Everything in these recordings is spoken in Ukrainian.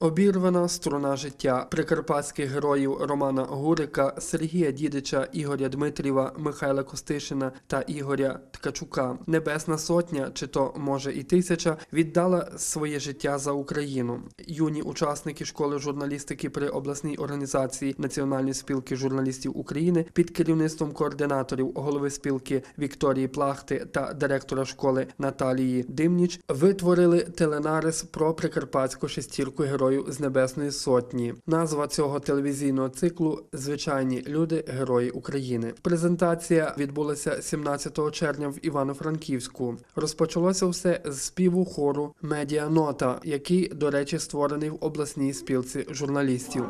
Обірвана струна життя прикарпатських героїв Романа Гурика, Сергія Дідича, Ігоря Дмитріва, Михайла Костишина та Ігоря Ткачука. Небесна сотня, чи то може і тисяча, віддала своє життя за Україну. Юні учасники школи журналістики при обласній організації Національної спілки журналістів України під керівництвом координаторів голови спілки Вікторії Плахти та директора школи Наталії Димніч витворили теленарис про прикарпатську шестірку героїв з Небесної Сотні. Назва цього телевізійного циклу Звичайні люди, герої України. Презентація відбулася 17 червня в Івано-Франківську. Розпочалося все з співу хору Медіанота, який, до речі, створений в обласній спілці журналістів.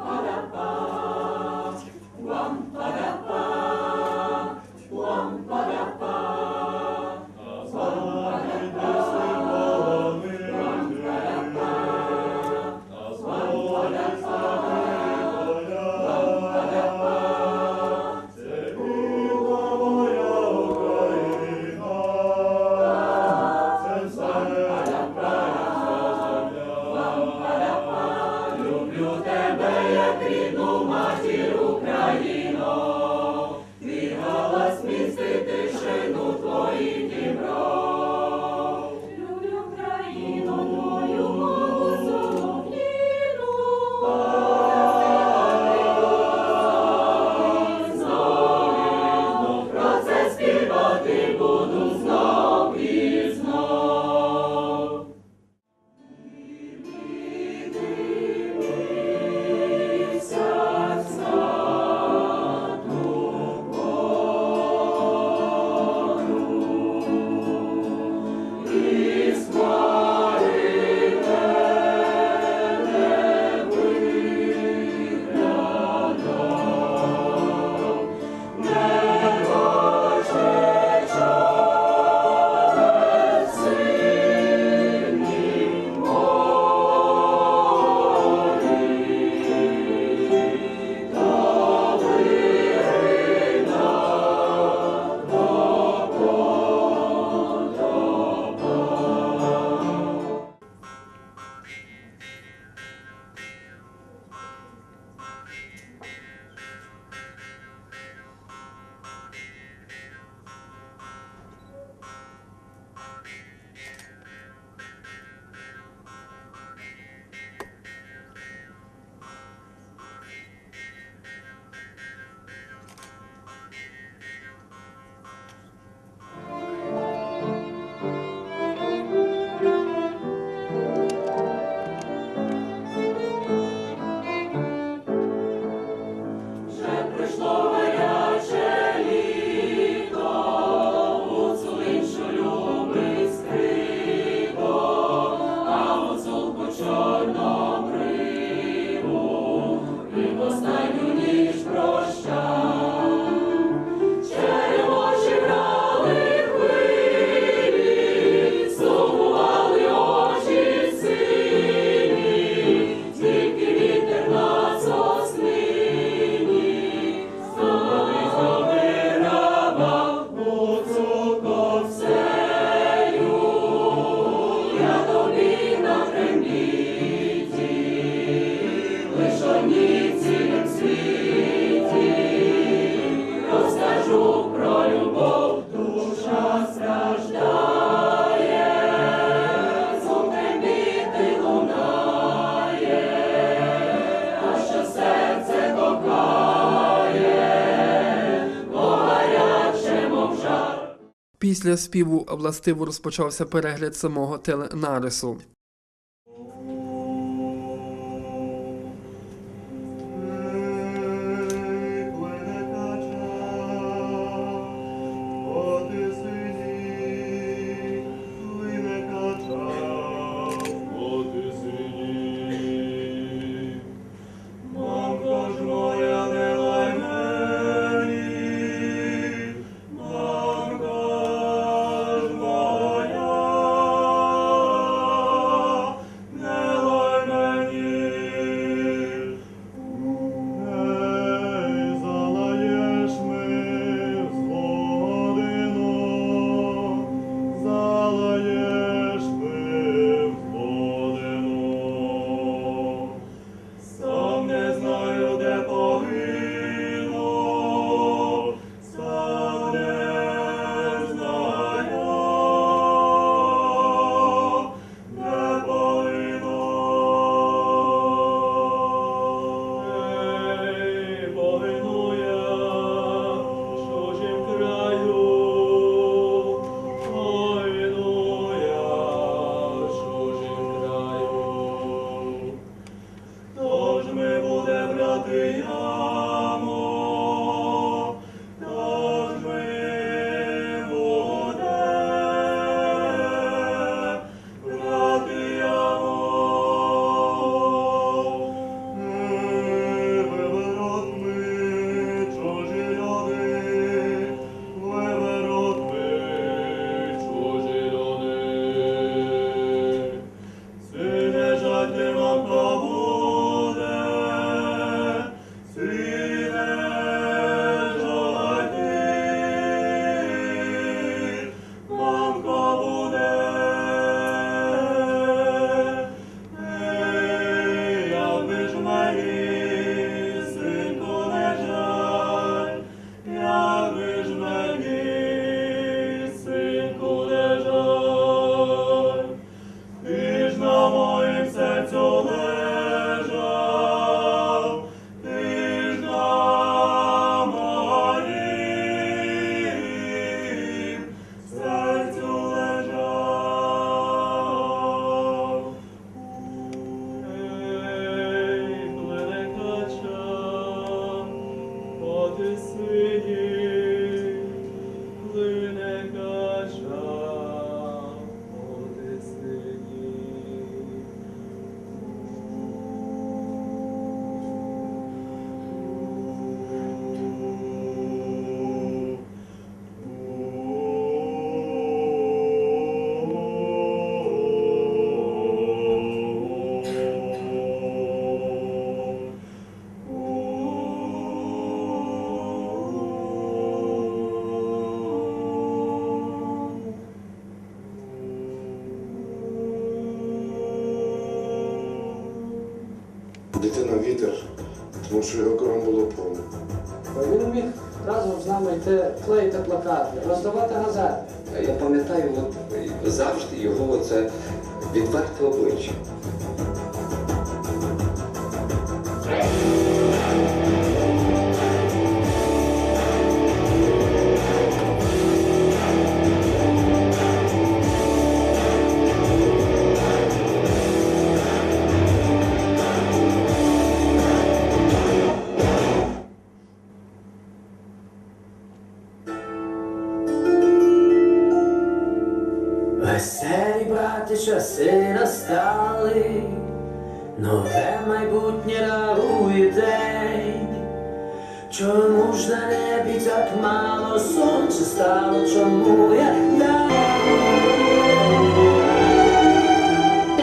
Люблю Після співу властиво розпочався перегляд самого теленарису. Тому що його кром було повне. Він міг разом з нами йти клеїти плакати, роздавати газети. Я пам'ятаю от, завжди його оце відверте обличчя. Настали, нове майбутнє дарує день. Чому ж на небі так мало сонця стало, чому я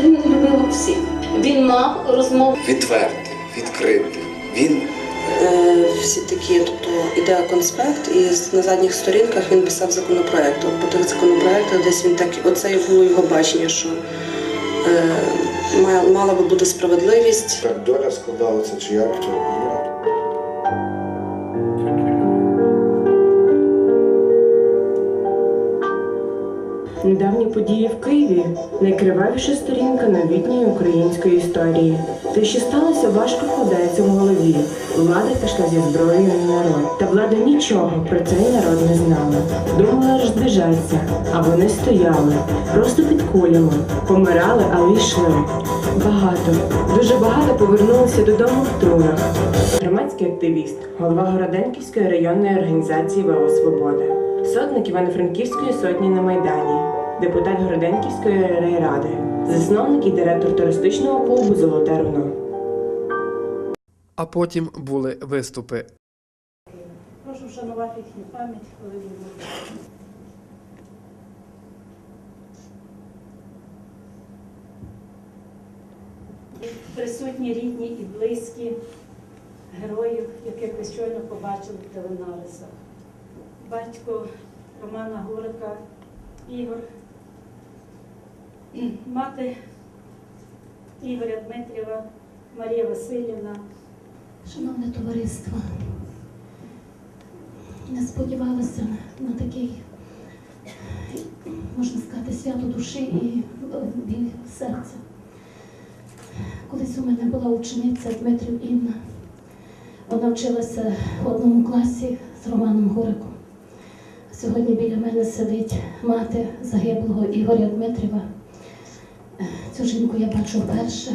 Він любив всіх. Він мав розмову. Відвертий, відкритий. Він Е, всі такі, тобто іде конспект, і на задніх сторінках він писав законопроект. От по тих законопроектах десь він так, оце було його бачення, що мала би бути справедливість. Так доля складалася, чи як то? Недавні події в Києві найкривавіша сторінка новітньої української історії. Те, що сталося, важко вкладається в голові. Влада пішла зі зброєю на народ. Та влада нічого про цей народ не знала. Думала розбіжаться, а вони стояли просто під кулями, помирали, але йшли. Багато, дуже багато повернулися додому в трунах. Громадський активіст, голова Городенківської районної організації ВО Свобода, сотник Івано-Франківської сотні на Майдані, депутат Городенківської райради, засновник і директор туристичного клубу Золоте руно. А потім були виступи. Вшанувати їхню пам'ять хвилину. Присутні рідні і близькі героїв, яких ви щойно побачили в теленарисах. Батько Романа Гурика, Ігор, мати Ігоря Дмитрєва, Марія Васильівна, Шановне товариство, не сподівалася на такий, можна сказати, свято душі і е, біль серця. Колись у мене була учениця Дмитрів Інна. Вона вчилася в одному класі з Романом Гуриком. Сьогодні біля мене сидить мати загиблого Ігоря Дмитрєва. Е, Цю жінку я бачу вперше.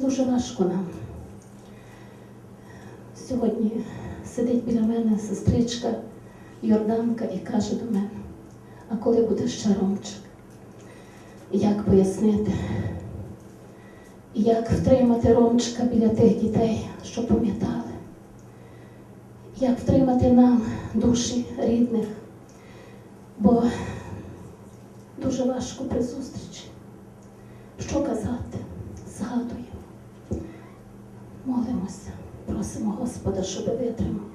Дуже важко нам. Сьогодні сидить біля мене сестричка Йорданка і каже до мене, а коли буде ще Ромчик? Як пояснити? Як втримати Ромчика біля тих дітей, що пам'ятали? Як втримати нам душі рідних? Бо дуже важко при зустрічі. Що казати? Згадуємо. Молимося, просимо Господа, щоб витримав,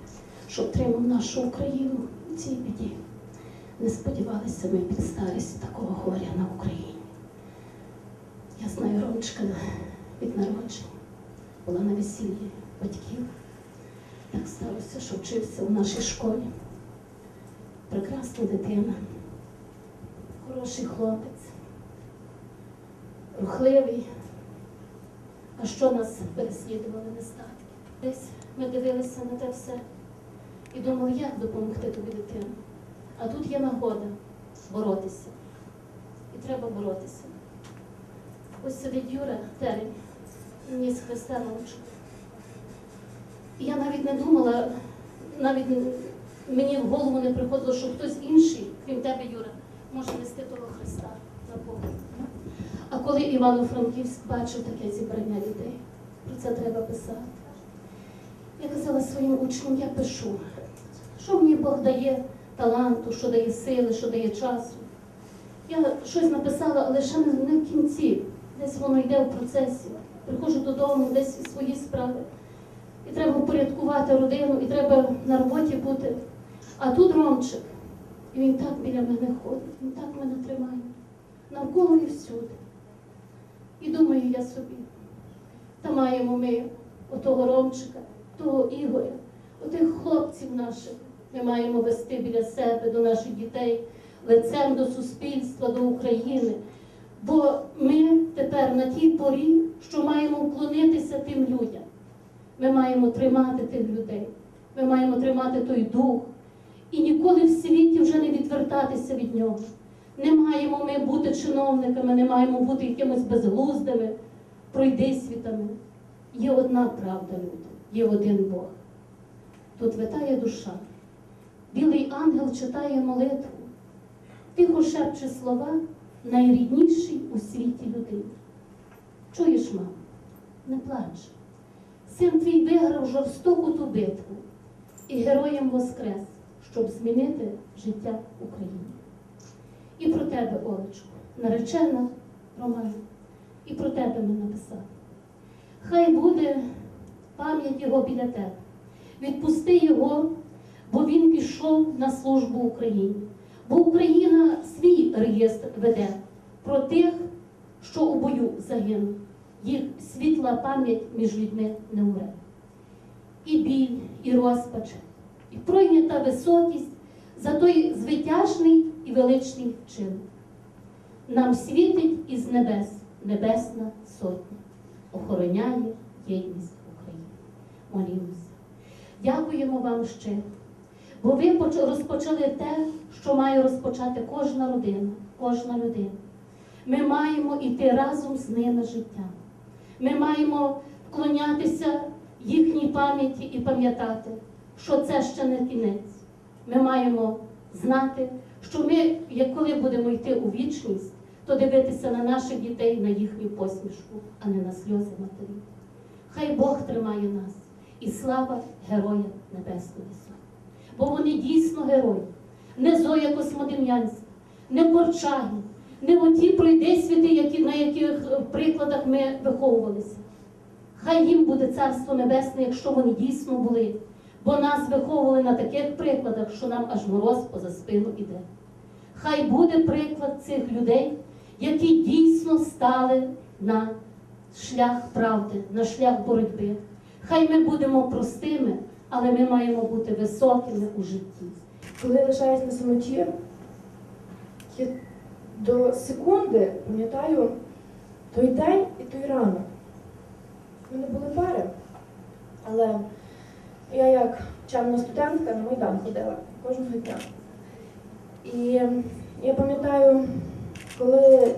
щоб тримав нашу Україну в цій біді. Не сподівалися ми під старість такого горя на Україні. Я знаю Ромчика від народження, була на весіллі батьків. Так сталося, що вчився у нашій школі. Прекрасна дитина, хороший хлопець, рухливий. А що нас переслідували нестатки? Десь ми дивилися на те все і думали, як допомогти тобі дитину. А тут є нагода боротися. І треба боротися. Ось сидить Юра Терень, ніс Христа ручку. І я навіть не думала, навіть мені в голову не приходило, що хтось інший, крім тебе, Юра, може нести того Христа на Бога. А коли Івано-Франківськ бачив таке зібрання людей, про це треба писати. Я казала своїм учням, я пишу, що мені Бог дає таланту, що дає сили, що дає часу. Я щось написала, але ще не в кінці. Десь воно йде в процесі. Приходжу додому, десь свої справи. І треба упорядкувати родину, і треба на роботі бути. А тут Ромчик. І він так біля мене ходить, він так мене тримає. Навколо і всюди. І думаю я собі, Та маємо ми отого Ромчика, того Ігоря, отих хлопців наших. Ми маємо вести біля себе до наших дітей, лицем до суспільства, до України. Бо ми тепер на тій порі, що маємо вклонитися тим людям. Ми маємо тримати тих людей. Ми маємо тримати той дух і ніколи в світі вже не відвертатися від нього. Не маємо ми бути чиновниками, не маємо бути якимось безглуздими, пройдисвітами. Є одна правда, люди, є один Бог. Тут витає душа. Білий ангел читає молитву, тихо шепче слова найріднішій у світі людині. Чуєш, мама, не плач. Син твій виграв жорстоку ту битву і героєм воскрес, щоб змінити життя України. І про тебе, Олечко, наречена Романа, і про тебе ми написали. Хай буде пам'ять його біля тебе. Відпусти його, бо він пішов на службу Україні. Бо Україна свій реєстр веде про тих, що у бою загинуть. Їх світла пам'ять між людьми не умре. І біль, і розпач, і пройнята високість за той звитяжний і величний вчинок. Нам світить із небес небесна сотня, охороняє єдність. Молімося. Дякуємо вам щиро, бо ви розпочали те, що має розпочати кожна родина, кожна людина. Ми маємо йти разом з ними життя. Ми маємо вклонятися їхній пам'яті і пам'ятати, що це ще не кінець. Ми маємо знати, що ми, як коли будемо йти у вічність, то дивитися на наших дітей, на їхню посмішку, а не на сльози матерів. Хай Бог тримає нас і слава Героям Небесної Сотні. Бо вони дійсно герої, не Зоя Космодем'янська, не Корчаги, не оті пройдисвіти, які, на яких е, прикладах ми виховувалися. Хай їм буде царство небесне, якщо вони дійсно були, бо нас виховували на таких прикладах, що нам аж мороз поза спину іде. Хай буде приклад цих людей, які дійсно стали на шлях правди, на шлях боротьби. Хай ми будемо простими, але ми маємо бути високими у житті. Коли я лишаюсь на самоті, я до секунди пам'ятаю той день і той ранок. У мене були пари, але я як чемна студентка на Майдан ходила кожного дня. І я пам'ятаю, коли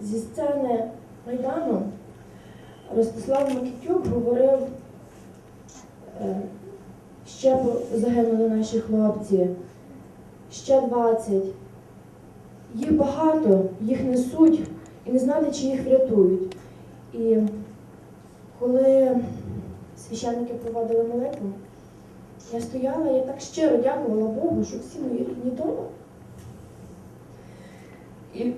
зі сцени Майдану Ростислав Микитюк говорив, ще загинули наші хлопці, ще 20. Їх багато, їх несуть і не знати, чи їх врятують. І коли священники проводили молитву, я стояла, я так щиро дякувала Богу, що всі мої рідні вдома. І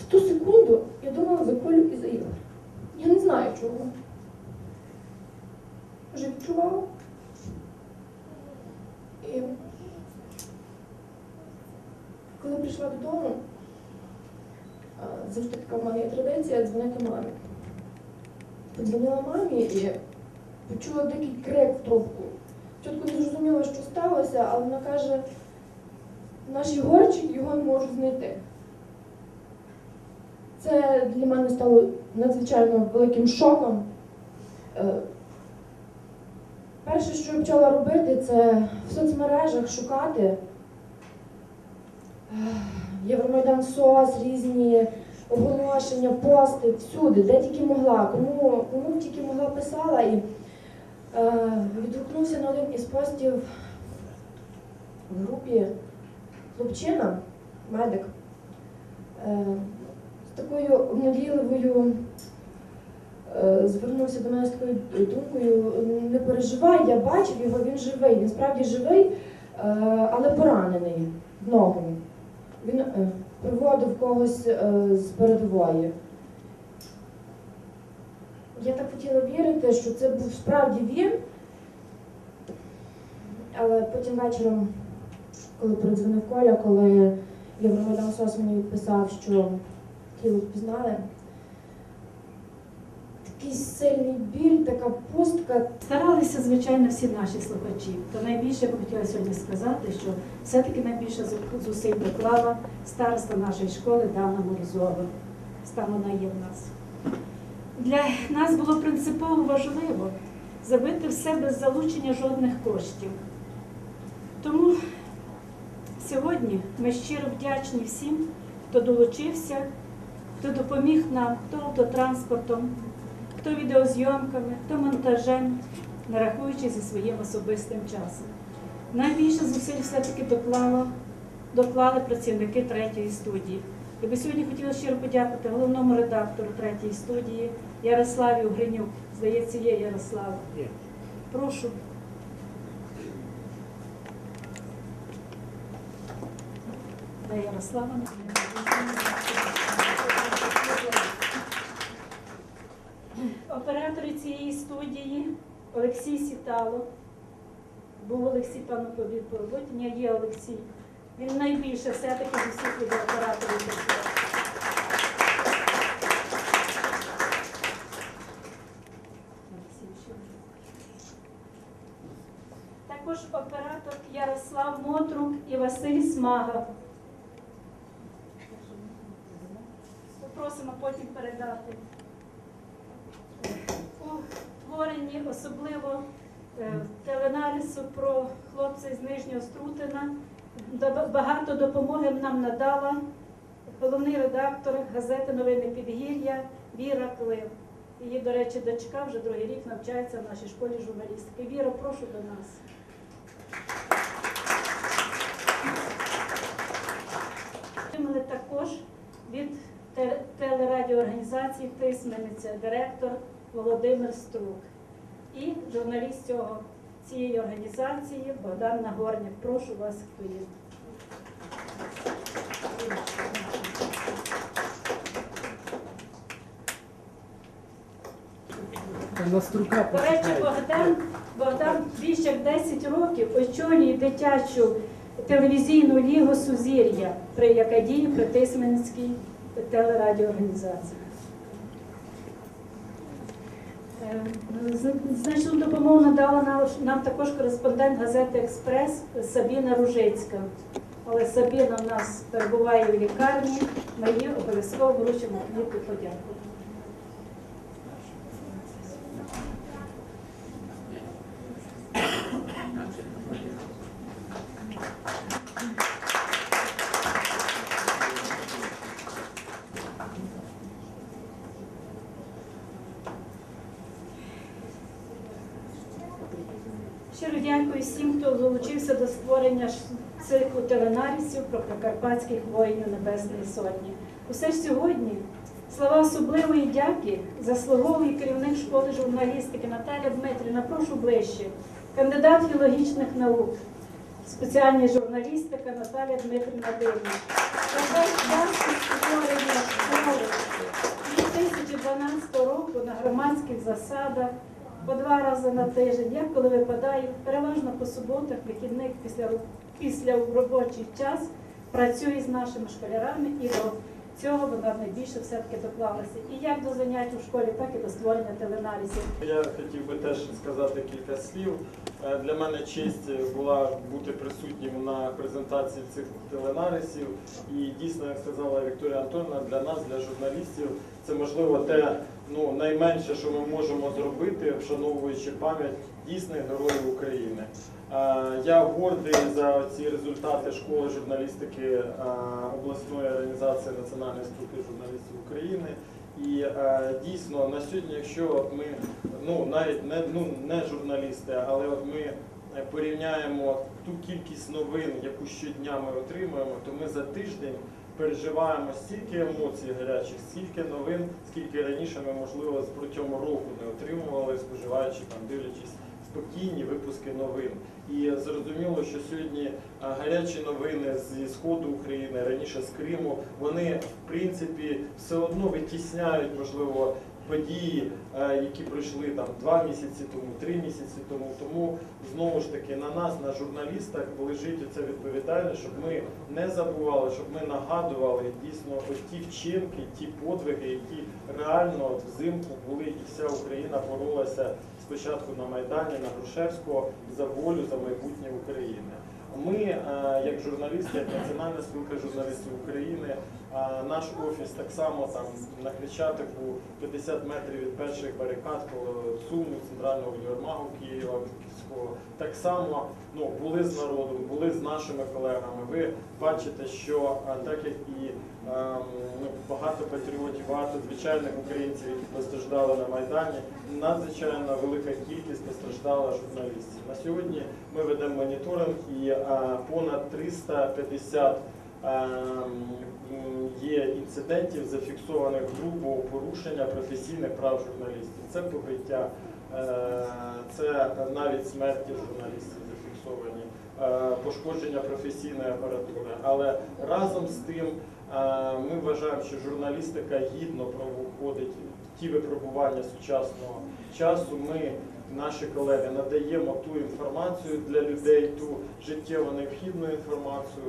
в ту секунду я думала за Колю і за Ігор. Я не знаю чого. Вже відчувала. І коли прийшла додому, завжди така в мене є традиція дзвонити мамі. Подзвонила мамі і почула дикий крик в трубку. Чітко не зрозуміла, що сталося, але вона каже, наш Єгорчик його не можуть знайти. Це для мене стало надзвичайно великим шоком. Е, Перше, що я почала робити, це в соцмережах шукати Євромайдан СОС, різні оголошення, пости, всюди, де тільки могла, кому, кому тільки могла писала. І е, відгукнувся на один із постів в групі хлопчина, медик, е, з такою обнадійливою е, звернувся до мене з такою думкою, не переживай, я бачив його, він живий, він справді живий, е, але поранений в ногу. Він е, приводив когось е, з передової. Я так хотіла вірити, що це був справді він, але потім вечором, коли передзвонив Коля, коли Євромайдан СОС мені відписав, що тіло впізнали, якийсь сильний біль, така пустка. Старалися, звичайно, всі наші слухачі. То найбільше б хотіла сьогодні сказати, що все-таки найбільше зусиль доклала староста нашої школи Дана Морозова. Там вона є в нас. Для нас було принципово важливо зробити все без залучення жодних коштів. Тому сьогодні ми щиро вдячні всім, хто долучився, хто допоміг нам, хто автотранспортом, хто відеозйомками, хто монтажем, не рахуючи зі своїм особистим часом. Найбільше зусиль все-таки доклала, доклали працівники третьої студії. Я би сьогодні хотіла щиро подякувати головному редактору третьої студії Ярославі Угринюк. Здається, є Ярослава. Прошу. Ярослава? Оператори цієї студії Олексій Сітало. Був Олексій пан побіг по роботі, є Олексій. Він найбільше все-таки з усіх відеооператорів? Також оператор Ярослав Мотрук і Василь Смага. Попросимо потім передати. У творенні особливо е, теленарису про хлопця з Нижнього Струтина. Багато допомоги нам надала головний редактор газети Новини Підгір'я Віра Клив. Її, до речі, дочка вже другий рік навчається в нашій школі журналістики. Віра, прошу до нас. Отримали також від телерадіоорганізації Тисмениця директор Володимир Струк і журналіст цього, цієї організації Богдан Нагорняк. Прошу вас, хто є. До речі, Богдан, Богдан більше як 10 років очолює дитячу телевізійну лігу Сузір'я, при яка діє при Тисменській телерадіоорганізації. Е, з- Значну допомогу надала нам, також кореспондент газети Експрес Сабіна Ружицька. Але Сабіна в нас перебуває в лікарні, ми її обов'язково вручимо подяку. Щиро дякую всім, хто долучився до створення ш- циклу теленарісів про воїнів Небесної Сотні. Усе ж сьогодні слова особливої дяки заслуговує керівник школи журналістики Наталя Дмитрівна. Прошу ближче. Кандидат філологічних наук, спеціальність журналістика Наталя Дмитрівна Дивна. За створення школи 2012 року на громадських засадах по два рази на тиждень, як коли випадає, переважно по суботах, вихідних після, після робочий час працює з нашими школярами і до цього вона найбільше все-таки доклалася. І як до занять у школі, так і до створення теленарісів. Я хотів би теж сказати кілька слів. Е, Для мене честь була бути присутнім на презентації цих теленарисів. І дійсно, як сказала Вікторія Антонівна, для нас, для журналістів, це можливо те ну, найменше, що ми можемо зробити, вшановуючи пам'ять дійсних героїв України. Е, Я гордий за ці результати школи журналістики е, обласної організації Національної спілки журналістів України. І е, дійсно на сьогодні, якщо ми ну навіть не ну не журналісти, але от ми порівняємо ту кількість новин, яку щодня ми отримуємо, то ми за тиждень переживаємо стільки емоцій гарячих, стільки новин, скільки раніше ми можливо протягом року не отримували, споживаючи там, дивлячись спокійні випуски новин. І зрозуміло, що сьогодні гарячі новини зі сходу України, раніше з Криму, вони в принципі все одно витісняють, можливо, події, е, які пройшли там два місяці тому, три місяці тому. Тому знову ж таки на нас, на журналістах, лежить оця відповідальність, щоб ми не забували, щоб ми нагадували дійсно ті вчинки, ті подвиги, які реально взимку були, і вся Україна боролася спочатку на Майдані, на Грушевського за волю, за майбутнє України. Ми, е, як журналісти, як Національна спілка журналістів України, наш офіс так само там на Хрещатику 50 метрів від перших барикад ЦУМу, центрального універмагу Києва, Київського, так само ну, були з народом, були з нашими колегами. Ви бачите, що так як і ем, багато патріотів, багато звичайних українців, які постраждали на Майдані, надзвичайно велика кількість постраждала журналістів. На сьогодні ми ведемо моніторинг і е, понад 350 ем, є інцидентів, зафіксованих грубого порушення професійних прав журналістів. Це побиття, е, це навіть смерті журналістів зафіксовані, е, пошкодження професійної апаратури. Але разом з тим е, ми вважаємо, що журналістика гідно проходить ті випробування сучасного часу. Ми Наші колеги надаємо ту інформацію для людей, ту життєво необхідну інформацію.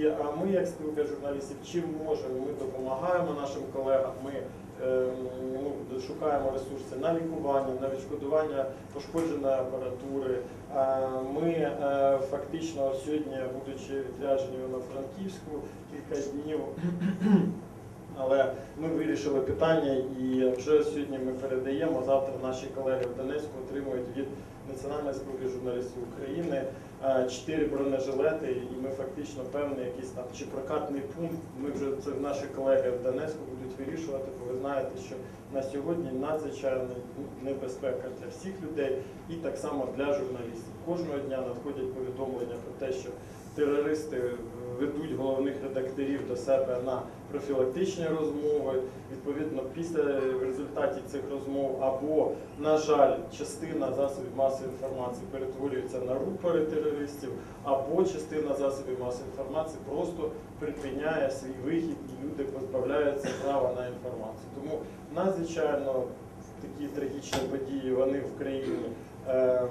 І а ми, як спілка журналістів, чим можемо, ми допомагаємо нашим колегам. Ми е, ну, шукаємо ресурси на лікування, на відшкодування пошкодженої апаратури. Ми е, фактично сьогодні, будучи відряджені на Франківську кілька днів. Але ми вирішили питання і вже сьогодні ми передаємо. Завтра наші колеги в Донецьку отримують від Національної спілки журналістів України е, чотири бронежилети, і ми фактично певний якийсь там чи прокатний пункт. Ми вже це наші колеги в Донецьку будуть вирішувати, бо ви знаєте, що на сьогодні надзвичайна небезпека для всіх людей і так само для журналістів. Кожного дня надходять повідомлення про те, що терористи ведуть головних редакторів до себе на профілактичні розмови. Відповідно, після в результаті цих розмов або, на жаль, частина засобів масової інформації перетворюється на рупори терористів, або частина засобів масової інформації просто припиняє свій вихід і люди позбавляються права на інформацію. Тому надзвичайно такі трагічні події вони в країні. Ем,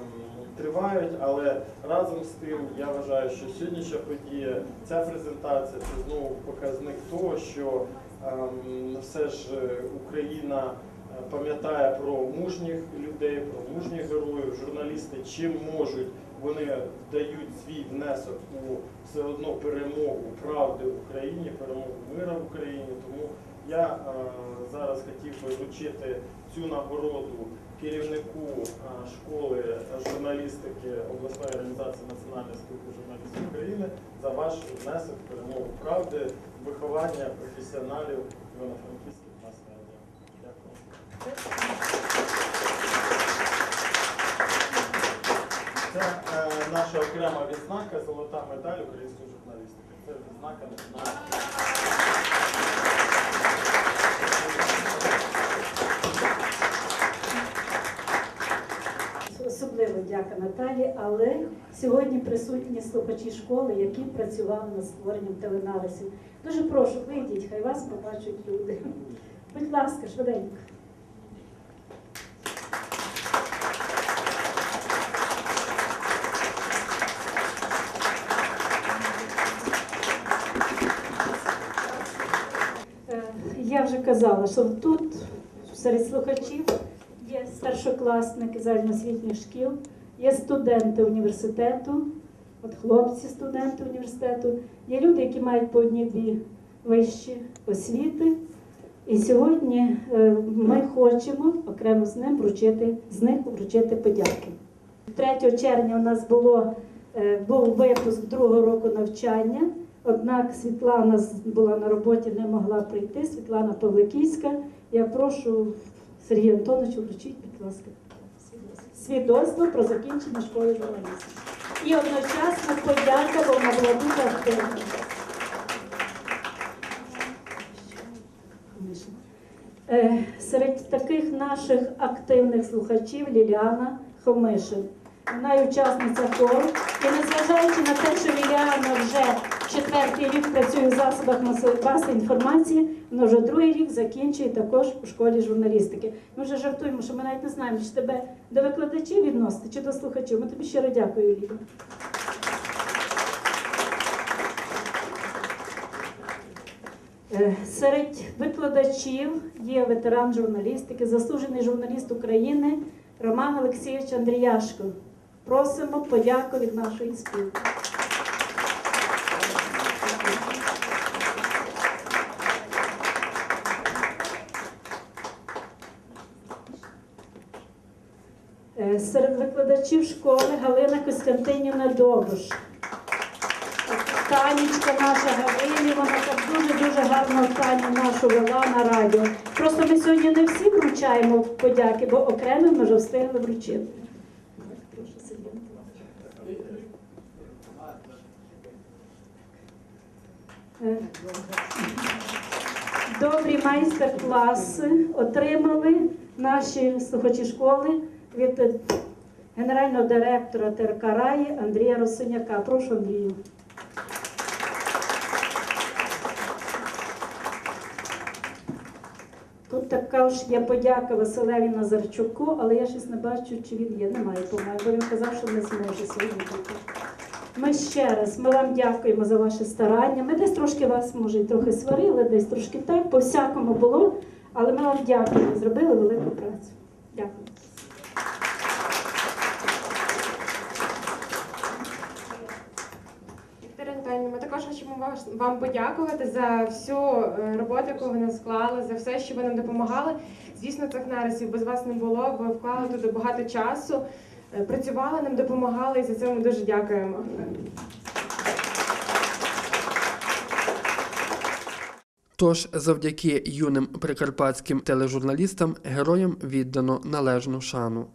Тривають, але разом з тим я вважаю, що сьогоднішня подія, ця презентація це знову показник того, що ем, все ж е, Україна е, пам'ятає про мужніх людей, про мужніх героїв. Журналісти чим можуть, вони дають свій внесок у все одно перемогу правди в Україні, перемогу мира в Україні. Тому я е, зараз хотів би вручити цю нагороду керівнику е, школи журналістики обласної організації Національної спілки журналістів України за ваш внесок перемогу правди, виховання професіоналів Івано-Франківських мас-медіа. Дякую. Це е, наша окрема відзнака, золота медаль української журналістики. Це відзнака національної. Особливо дяка Наталі, але сьогодні присутні слухачі школи, які працювали над створенням теленарисів. Дуже прошу, вийдіть, хай вас побачать люди. Будь ласка, швиденько. Е, Я вже казала, що тут серед слухачів є старшокласники загальноосвітніх шкіл, є студенти університету, от хлопці, студенти університету, є люди, які мають по одній-дві вищі освіти. І сьогодні е, ми хочемо окремо з ним вручити з них вручити подяки. 3 червня у нас було, е, був випуск другого року навчання. Однак Світлана була на роботі, не могла прийти. Світлана Павликівська. Я прошу Сергія Антоновича вручіть, будь ласка, свідоцтво про закінчення школи журналістів. І одночасно вона була дуже активна. Е, Серед таких наших активних слухачів Ліліана Хомишин. Вона учасниця хору. І незважаючи на те, що Ліліана вже четвертий рік працює в засобах масової інформації, вона вже другий рік закінчує також у школі журналістики. Ми вже жартуємо, що ми навіть не знаємо, чи тебе до викладачів відносити, чи до слухачів. Ми тобі щиро дякую, Ліда. Е, Серед викладачів є ветеран журналістики, заслужений журналіст України Роман Олексійович Андріяшко. Просимо подяку від нашої спілки. Е, Серед викладачів школи Галина Костянтинівна Довбуш. Танечка наша Галині, вона так дуже-дуже гарно Таню нашу вела на радіо. Просто ми сьогодні не всі вручаємо подяки, бо окремо ми вже встигли вручити. Добрі майстер-класи отримали наші слухачі школи від генерального директора ТРК «Раї» Андрія Росиняка. Прошу, Андрію. Тут також є подяка Василеві Назарчуку, але я щось не бачу, чи він є. Немає, по-моєму, бо він казав, що не зможе сьогодні бути. Ми ще раз ми вам дякуємо за ваше старання. Ми десь трошки вас, може, і трохи сварили, десь трошки так, по-всякому було, але ми вам дякуємо, зробили велику працю. Дякую. Вікторія Антонівна, ми також хочемо вас- вам подякувати за всю е, роботу, яку ви нас склали, за все, що ви нам допомагали. Звісно, цих нарисів без вас не було. Ви вклали туди багато часу, е, працювали, нам допомагали, і за це ми дуже дякуємо. Тож, завдяки юним прикарпатським тележурналістам героям віддано належну шану.